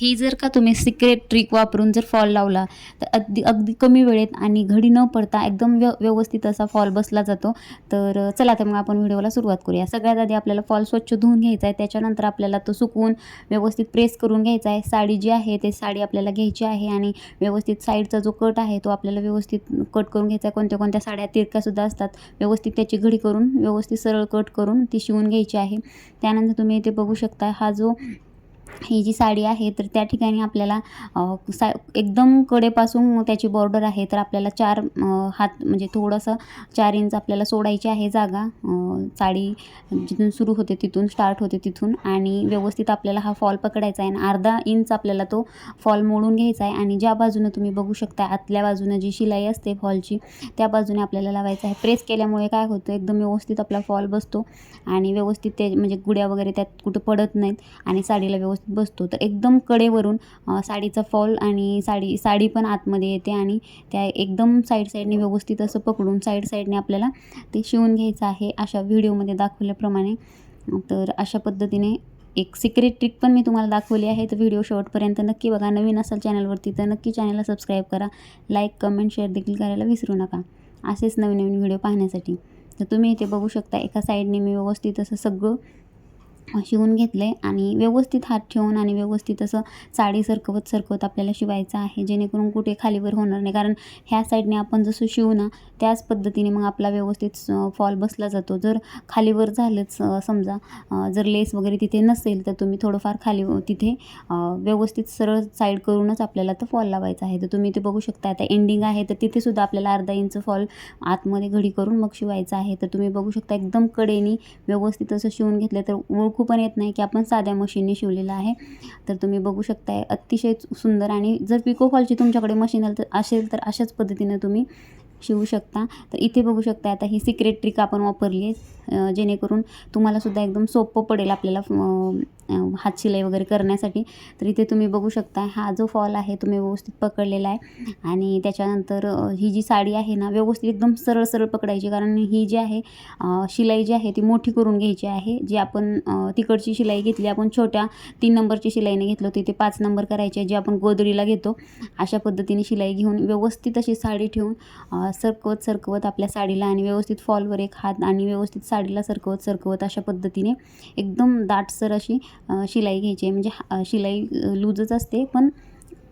ही जर का तुम्ही सिक्रेट ट्रिक वापरून जर फॉल लावला तर अगदी अगदी कमी वेळेत आणि घडी न पडता एकदम व्य व्यवस्थित असा फॉल बसला जातो. तर चला तर मग आपण व्हिडिओला सुरुवात करूया. सगळ्यात आधी आपल्याला फॉल स्वच्छ धुवून घ्यायचा आहे. त्याच्यानंतर आपल्याला तो सुकवून व्यवस्थित प्रेस करून घ्यायचा आहे. साडी जी आहे ते साडी आपल्याला घ्यायची आहे आणि व्यवस्थित साईडचा जो कट आहे तो आपल्याला व्यवस्थित कट करून घ्यायचा आहे. कोणत्या कोणत्या साड्या तिरक्यासुद्धा असतात व्यवस्थित त्याची घडी करून व्यवस्थित सरळ कट करून ती शिवून घ्यायची आहे. त्यानंतर तुम्ही इथे बघू शकता हा जो ही जी साडी आहे तर त्या ठिकाणी आपल्याला सा एकदम कडेपासून त्याची बॉर्डर आहे तर आपल्याला चार हात म्हणजे थोडंसं चार इंच आपल्याला सोडायची आहे जागा. साडी जिथून सुरू होते तिथून स्टार्ट होते तिथून आणि व्यवस्थित आपल्याला हा फॉल पकडायचा आहे आणि अर्धा इंच आपल्याला तो फॉल मोडून घ्यायचा आहे आणि ज्या बाजूनं तुम्ही बघू शकता आतल्या बाजूनं जी शिलाई असते फॉलची त्या बाजूने आपल्याला लावायचं आहे. प्रेस केल्यामुळे काय होतं एकदम व्यवस्थित आपला फॉल बसतो आणि व्यवस्थित ते म्हणजे गुड्या वगैरे त्यात कुठं पडत नाहीत आणि साडीला व्यवस्थित बसतो. तर एकदम कडेवरून साडीचा फॉल आणि साडी साडी पण आतमध्ये येते आणि त्या एकदम साईड साईडने व्यवस्थित असं पकडून साईड साईडने आपल्याला ते शिवून घ्यायचं आहे अशा व्हिडिओमध्ये दाखवल्याप्रमाणे. तर अशा पद्धतीने एक सिक्रेट ट्रिक पण मी तुम्हाला दाखवली आहे. तर व्हिडिओ शेवटपर्यंत नक्की बघा. नवीन असाल चॅनलवरती तर नक्की चॅनलला सबस्क्राईब करा. लाईक कमेंट शेअर देखील करायला विसरू नका. असेच नवीन नवीन व्हिडिओ पाहण्यासाठी. तर तुम्ही इथे बघू शकता एका साईडने मी व्यवस्थित असं सगळं शिवून घेतलं आहे आणि व्यवस्थित हात ठेवून आणि व्यवस्थित असं साडी सरकवत सरकवत आपल्याला शिवायचं आहे जेणेकरून कुठे खालीवर होणार नाही. कारण ह्या साईडने आपण जसं शिवू ना त्याच पद्धतीने मग आपला व्यवस्थित फॉल बसला जातो. जर खालीवर झालंच समजा जर लेस वगैरे तिथे नसेल तर तुम्ही थोडंफार खाली तिथे व्यवस्थित सरळ साईड करूनच आपल्याला तो फॉल लावायचा आहे. तर तुम्ही ते बघू शकता. आता एंडिंग आहे तर तिथेसुद्धा आपल्याला अर्धा इंच फॉल आतमध्ये घडी करून मग शिवायचं आहे. तर तुम्ही बघू शकता एकदम कडेनी व्यवस्थित असं शिवून घेतलं तर ओळख पण येत नाही की आपण साध्या मशीनने शिवलेलं आहे. तर तुम्ही बघू शकताय अतिशय सुंदर आणि जर पिको फॉलची तुमच्याकडे मशीन आलं तर असेल तर अशाच पद्धतीने तुम्ही शिवू शकता. तर इथे बघू शकता आता ही सिक्रेट ट्रिक आपण वापरली आहे. जेणेकरून तुम्हालासुद्धा एकदम सोपं पडेल आपल्याला हात शिलाई वगैरे करण्यासाठी. तर इथे तुम्ही बघू शकता हा जो फॉल आहे तुम्ही व्यवस्थित पकडलेला आहे. आणि त्याच्यानंतर ही जी साडी आहे ना व्यवस्थित एकदम सरळ सरळ पकडायची. कारण ही जी आहे शिलाई जी आहे ती मोठी करून घ्यायची आहे. जी आपण तिकडची शिलाई घेतली आपण छोट्या तीन नंबरची शिलाईने घेतलो होती ते पाच नंबर करायची आहे जी आपण गोदडीला घेतो. अशा पद्धतीने शिलाई घेऊन व्यवस्थित अशी साडी ठेवून सरकवत सरकवत आपल्या साडीला आणि व्यवस्थित फॉलवर एक हात आणि व्यवस्थित साडीला सरकवत सरकवत अशा पद्धतीने एकदम दाटसर अशी शिलाई घ्यायची आहे. म्हणजे हा- शिलाई लूजच असते पण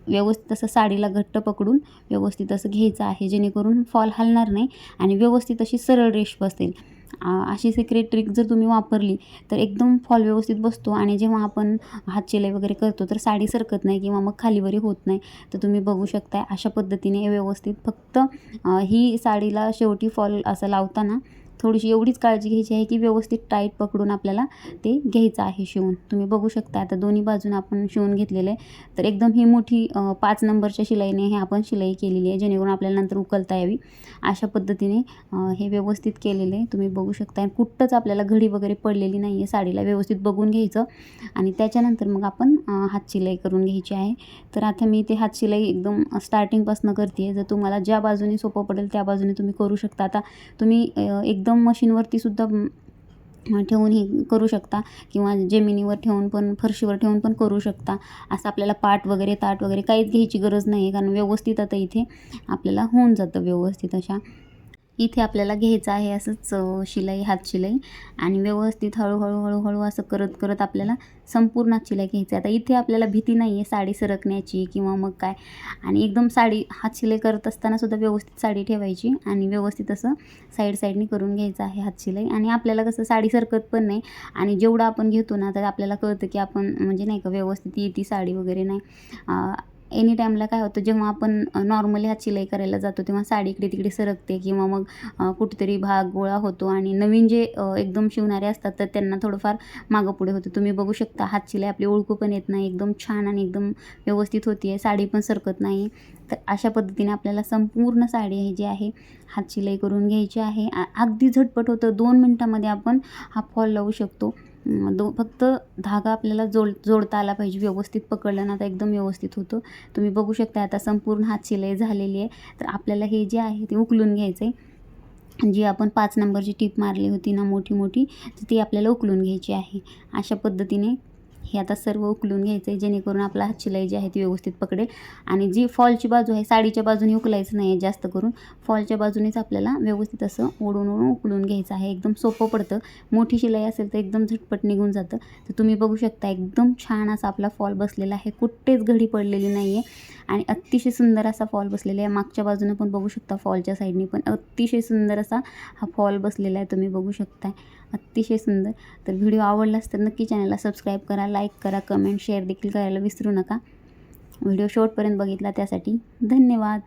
व्यवस्थित असं साडीला घट्ट पकडून व्यवस्थित असं घ्यायचं आहे जेणेकरून फॉल हलणार नाही आणि व्यवस्थित अशी सरळ रेष बसेल अशी सिक्रेट ट्रिक जर तुम्ही वापरली तर एकदम फॉल व्यवस्थित बसतो आणि जेव्हा आपण हात वगैरे करतो तर साडी सरकत नाही किंवा मग खालीवरी होत नाही. तर तुम्ही बघू शकताय अशा पद्धतीने व्यवस्थित फक्त ही साडीला शेवटी फॉल असं लावताना थोडीशी एवढीच काळजी घ्यायची आहे की व्यवस्थित टाईट पकडून आपल्याला ते घ्यायचं आहे शिवून. तुम्ही बघू शकता आता दोन्ही बाजून आपण शिवून घेतलेलं आहे. तर एकदम ही मोठी पाच नंबरच्या शिलाईने हे आपण शिलाई केलेली आहे जेणेकरून आपल्याला नंतर उकलता यावी. अशा पद्धतीने हे व्यवस्थित केलेलं आहे. तुम्ही बघू शकता आणि कुठंच आपल्याला घडी वगैरे पडलेली नाही आहे साडीला. व्यवस्थित बघून घ्यायचं. आणि त्याच्यानंतर मग आपण हात शिलाई करून घ्यायची आहे. तर आता मी ते हात शिलाई एकदम स्टार्टिंगपासून करते आहे जर तुम्हाला ज्या बाजूने सोपं पडेल त्या बाजूने तुम्ही करू शकता. आता तुम्ही एक एकदम मशीनवरती सुद्धा ठेवून हे करू शकता. किंवा जमिनीवर ठेवून पण फरशीवर ठेवून पण करू शकता. असं आपल्याला पाट वगैरे ताट वगैरे काहीच घ्यायची गरज नाही आहे कारण व्यवस्थित आता इथे आपल्याला होऊन जातं व्यवस्थित अशा. इथे आपल्याला घ्यायचं आहे असंच शिलाई हात शिलाई. आणि व्यवस्थित हळूहळू हळूहळू असं करत करत आपल्याला संपूर्ण हात शिलाई घ्यायची आहे. आता इथे आपल्याला भीती नाही आहे साडी सरकण्याची किंवा मग काय. आणि एकदम साडी हात शिलाई करत असताना सुद्धा व्यवस्थित साडी ठेवायची आणि व्यवस्थित असं साईड साईडनी करून घ्यायचं आहे हात शिलाई. आणि आपल्याला कसं साडी सरकत पण नाही. आणि जेवढं आपण घेतो ना तर आपल्याला कळतं की आपण म्हणजे नाही का व्यवस्थित येते साडी वगैरे नाही. एनी टाईमला काय होतं जेव्हा आपण नॉर्मली हात शिलाई करायला जातो तेव्हा साडी इकडे तिकडे सरकते किंवा मग कुठेतरी भाग गोळा होतो आणि नवीन जे एकदम शिवणारे असतात तर त्यांना थोडंफार मागं पुढे होतं. तुम्ही बघू शकता हात शिलाई आपली ओळखू पण येत नाही एकदम छान आणि एकदम व्यवस्थित होती आहे साडी पण सरकत नाही. तर अशा पद्धतीने आपल्याला संपूर्ण साडी ही जी आहे हात शिलाई करून घ्यायची आहे. अगदी झटपट होतं दोन मिनटामध्ये आपण हा फॉल लावू शकतो. दो फक्त धागा आपल्याला जोड जोडता आला पाहिजे व्यवस्थित पकडलं ना आता एकदम व्यवस्थित होतं. तुम्ही बघू शकता आता संपूर्ण हात शिलाई झालेली आहे. तर आपल्याला हे जे आहे ते उकलून घ्यायचं आहे जी आपण पाच नंबरची टीप मारली होती ना मोठी मोठी तर ती आपल्याला उकलून घ्यायची आहे. अशा पद्धतीने हे आता सर्व उकलून घ्यायचं आहे जेणेकरून आपला हात शिलाई जी आहे ती व्यवस्थित पकडेल. आणि जी फॉलची बाजू आहे साडीच्या बाजूने उकलायचं नाही आहे जास्त करून. फॉलच्या बाजूनेच आपल्याला व्यवस्थित असं ओढून ओढून उकलून घ्यायचं आहे. एकदम सोपं पडतं. मोठी शिलाई असेल तर एकदम झटपट निघून जातं. तर तुम्ही बघू शकता एकदम छान असा आपला फॉल बसलेला आहे. कुठेच घडी पडलेली नाही आहे आणि अतिशय सुंदर असा फॉल बसलेला आहे. मागच्या बाजूने पण बघू शकता फॉलच्या साईडने पण अतिशय सुंदर असा हा फॉल बसलेला आहे. तुम्ही बघू शकता अतिशय सुंदर. तर व्हिडिओ आवडला तर नक्की चॅनलला सबस्क्राईब करा लाईक करा कमेंट शेअर देखील करायला विसरू नका. व्हिडिओ शेवटपर्यंत बघितला त्यासाठी धन्यवाद.